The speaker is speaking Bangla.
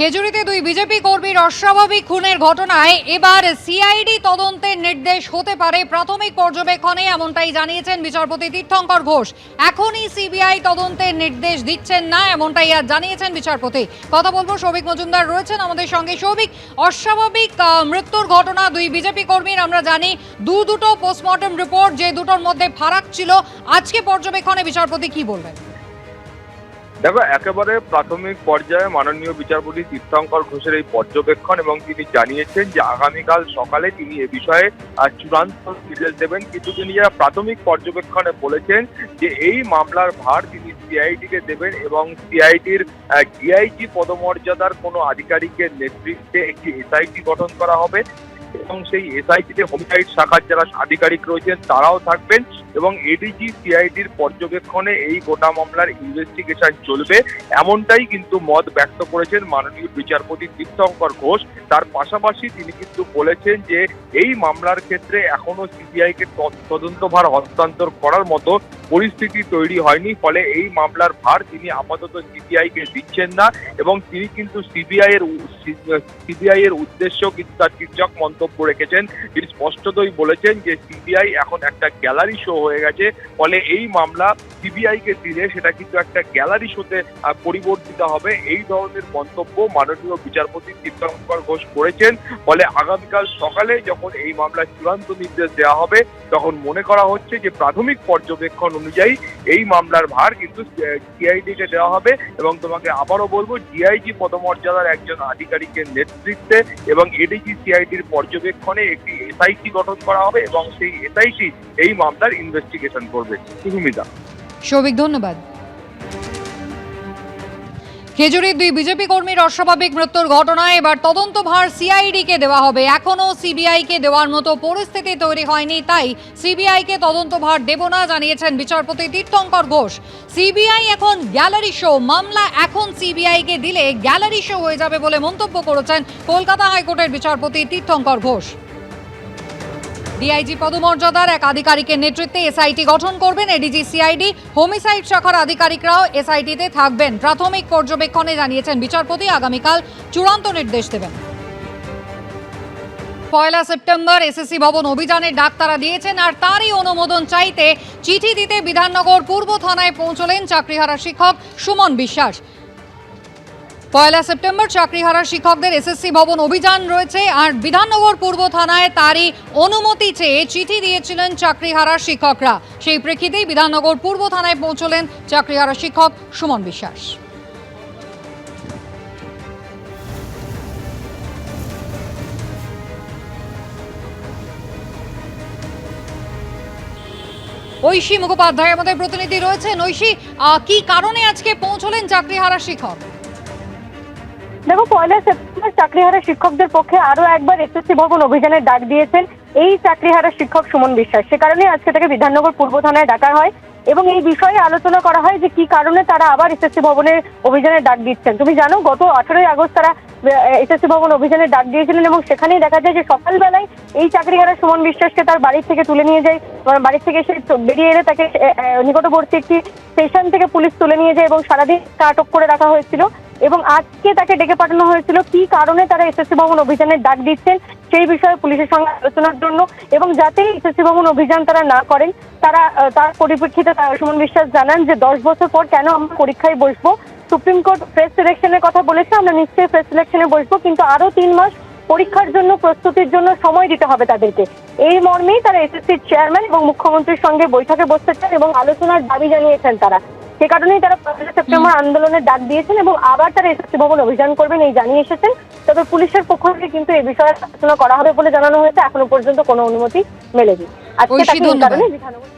খেজুরিতে দুই বিজেপি কর্মীর অস্বাভাবিক খুনের ঘটনায় এবার সিআইডি তদন্তের নির্দেশ হতে পারে প্রাথমিক পর্যবেক্ষণে, এমনটাই জানিয়েছেন বিচারপতি তীর্থঙ্কর ঘোষ। এখনই সিবিআই তদন্তের নির্দেশ দিচ্ছেন না, এমনটাই আজ জানিয়েছেন বিচারপতি। কথা বলব, সৌভিক মজুমদার রয়েছেন আমাদের সঙ্গে। সৌভিক, অস্বাভাবিক মৃত্যুর ঘটনা দুই বিজেপি কর্মীর, আমরা জানি দু দুটো পোস্টমর্টম রিপোর্ট যে দুটোর মধ্যে ফারাক ছিল। আজকে পর্যবেক্ষণে বিচারপতি কি বলবেন? দেখো, একেবারে প্রাথমিক পর্যায়ে মাননীয় বিচারপতি তীর্থঙ্কর ঘোষের এই পর্যবেক্ষণ এবং তিনি জানিয়েছেন যে আগামীকাল সকালে তিনি এ বিষয়ে চূড়ান্ত নির্দেশ দেবেন। কিন্তু তিনি যারা প্রাথমিক পর্যবেক্ষণে বলেছেন যে এই মামলার ভার তিনি সিআইডিকে দেবেন এবং সিআইডির ডিআইজি পদমর্যাদার কোনো আধিকারিকের নেতৃত্বে একটি এসআইটি গঠন করা হবে। এবং সেই এসআইটিতে হোমসাইড শাখার যারা আধিকারিক রয়েছেন, তারাও থাকবেন এবং এডিজি সিআইডির পর্যবেক্ষণে এই গোটা মামলার ইনভেস্টিগেশন চলবে। এমনটাই কিন্তু মত ব্যক্ত করেছেন মাননীয় বিচারপতি তীর্থঙ্কর ঘোষ। তার পাশাপাশি তিনি কিন্তু বলেছেন যে, এই মামলার ক্ষেত্রে এখনও সিবিআই কে তদন্তভার হস্তান্তর করার মতো পরিস্থিতি তৈরি হয়নি। ফলে এই মামলার ভার তিনি আপাতত সিবিআই কে দিচ্ছেন না এবং তিনি কিন্তু সিবিআই এর সিবিআই এর উদ্দেশ্য কিন্তু তার তীর্যক মন্তব্য রেখেছেন। তিনি স্পষ্টতই বলেছেন যে, সিবিআই এখন একটা গ্যালারি শো হয়ে গেছে। ফলে এই মামলা সিবিআই কে দিলে সেটা কিন্তু একটা গ্যালারি শোতে পরিবর্তিত হবে। এই ধরনের মন্তব্য মাননীয় বিচারপতি তীর্থঙ্কর ঘোষ করেছেন। ফলে আগামীকাল সকালে যখন এই মামলার চূড়ান্ত নির্দেশ দেওয়া হবে, তখন মনে করা হচ্ছে যে, প্রাথমিক পর্যবেক্ষণ অনুযায়ী এই মামলার ভার কিন্তু সিআইডি কে দেওয়া হবে। এবং তোমাকে আবারও বলব, ডিআইজি পদমর্যাদার একজন আধিকারিকের নেতৃত্বে এবং এডিজি সিআইডির পর্যবেক্ষণে একটি এসআইটি গঠন করা হবে এবং সেই এসআইটি এই মামলার ইনভেস্টিগেশন করবে। সুমিতা সৌভিক, ধন্যবাদ। খেজুরির দুই বিজেপি কর্মীর অস্বাভাবিক মৃত্যুর ঘটনায় এবার তদন্তভার সিআইডি কে দেওয়া হবে। এখনও সিবিআই কে দেওয়ার মতো পরিস্থিতি তৈরি হয়নি, তাই সিবিআই কে তদন্তভার দেব না জানিয়েছেন বিচারপতি তীর্থঙ্কর ঘোষ। সিবিআই এখন গ্যালারি শো, মামলা এখন সিবিআই কে দিলে গ্যালারি শো হয়ে যাবে বলে মন্তব্য করেছেন কলকাতা হাইকোর্টের বিচারপতি তীর্থঙ্কর ঘোষ। ডিআইজি পদমর্যাদার এক আধিকারিকের নেতৃত্বে এসআইটি গঠন করবেন এডিজি সিআইডি। হোমিসাইড শাখার আধিকারিকরাও এসআইটিতে থাকবেন। প্রাথমিক পর্যবেক্ষণে জানিয়েছেন বিচারপতি, আগামীকাল চূড়ান্ত নির্দেশ দেবেন। পয়লা সেপ্টেম্বর এসএসসি ভবন অভিযানের ডাক তারা দিয়েছেন, আর তারই অনুমোদন চাইতে চিঠি দিতে বিধাননগর পূর্ব থানায় পৌঁছলেন চাকরিহারা শিক্ষক সুমন বিশ্বাস। পয়লা সেপ্টেম্বর চাকরিহারা শিক্ষকদের এসএসসি ভবন অভিযান রয়েছে আর বিধাননগর পূর্ব থানায় তারই অনুমতি চেয়ে চিঠি দিয়েছিলেন চাকরিহারা শিক্ষকরা। সেই প্রেক্ষিতেই বিধাননগর পূর্ব থানায় পৌঁছলেন চাকরিহারা শিক্ষক সুমন বিশ্বাস। ঐশী মুখোপাধ্যায় আমাদের প্রতিনিধি রয়েছেন। ঐশী কি কারণে আজকে পৌঁছলেন চাকরিহারা শিক্ষক? দেখো, পয়লা সেপ্টেম্বর চাকরিহারা শিক্ষকদের পক্ষে আরও একবার এসএসসি ভবন অভিযানের ডাক দিয়েছেন এই চাকরিহারা শিক্ষক সুমন বিশ্বাস। সে কারণে আজকে তাকে বিধাননগর পূর্ব থানায় ডাকা হয় এবং এই বিষয়ে আলোচনা করা হয় যে কি কারণে তারা আবার এসএসসি ভবনের অভিযানের ডাক দিচ্ছেন। তুমি জানো, গত আঠারোই আগস্ট তারা এসএসসি ভবন অভিযানের ডাক দিয়েছিলেন এবং সেখানেই দেখা যায় যে সকালবেলায় এই চাকরিহারা সুমন বিশ্বাসকে তার বাড়ি থেকে তুলে নিয়ে যায় মানে বাড়ি থেকে এসে বেরিয়ে এলে তাকে নিকটবর্তী একটি স্টেশন থেকে পুলিশ তুলে নিয়ে যায় এবং সারাদিন আটক করে রাখা হয়েছিল। এবং আজকে তাকে ডেকে পাঠানো হয়েছিল কি কারণে তারা এসএসসি ভবন অভিযানের ডাক দিচ্ছেন সেই বিষয়ে পুলিশের সঙ্গে আলোচনার জন্য এবং যাতে এসএসসি ভবন অভিযান তারা না করেন, তারা তার পরিপ্রেক্ষিতে সুমন বিশ্বাস জানান যে দশ বছর পর কেন আমরা পরীক্ষায় বসবো। সুপ্রিম কোর্ট ফ্রেশ সিলেকশনের কথা বলেছে, আমরা নিশ্চয়ই ফ্রেশ সিলেকশনে বসবো, কিন্তু আরও তিন মাস পরীক্ষার জন্য, প্রস্তুতির জন্য সময় দিতে হবে তাদেরকে। এই মর্মেই তারা এসএসসির চেয়ারম্যান এবং মুখ্যমন্ত্রীর সঙ্গে বৈঠকে বসতে চান এবং আলোচনার দাবি জানিয়েছেন তারা। সে কারণেই তারা পয়লা সেপ্টেম্বর আন্দোলনের ডাক দিয়েছেন এবং আবার তারা এসএসসি ভবন অভিযান করবেন এই জানিয়ে এসেছেন। তবে পুলিশের পক্ষ থেকে কিন্তু এ বিষয়ে আলোচনা করা হবে বলে জানানো হয়েছে। এখনও পর্যন্ত কোনো অনুমতি মেলেনি। আজকে তাকে এই। কারণে বিধাননগর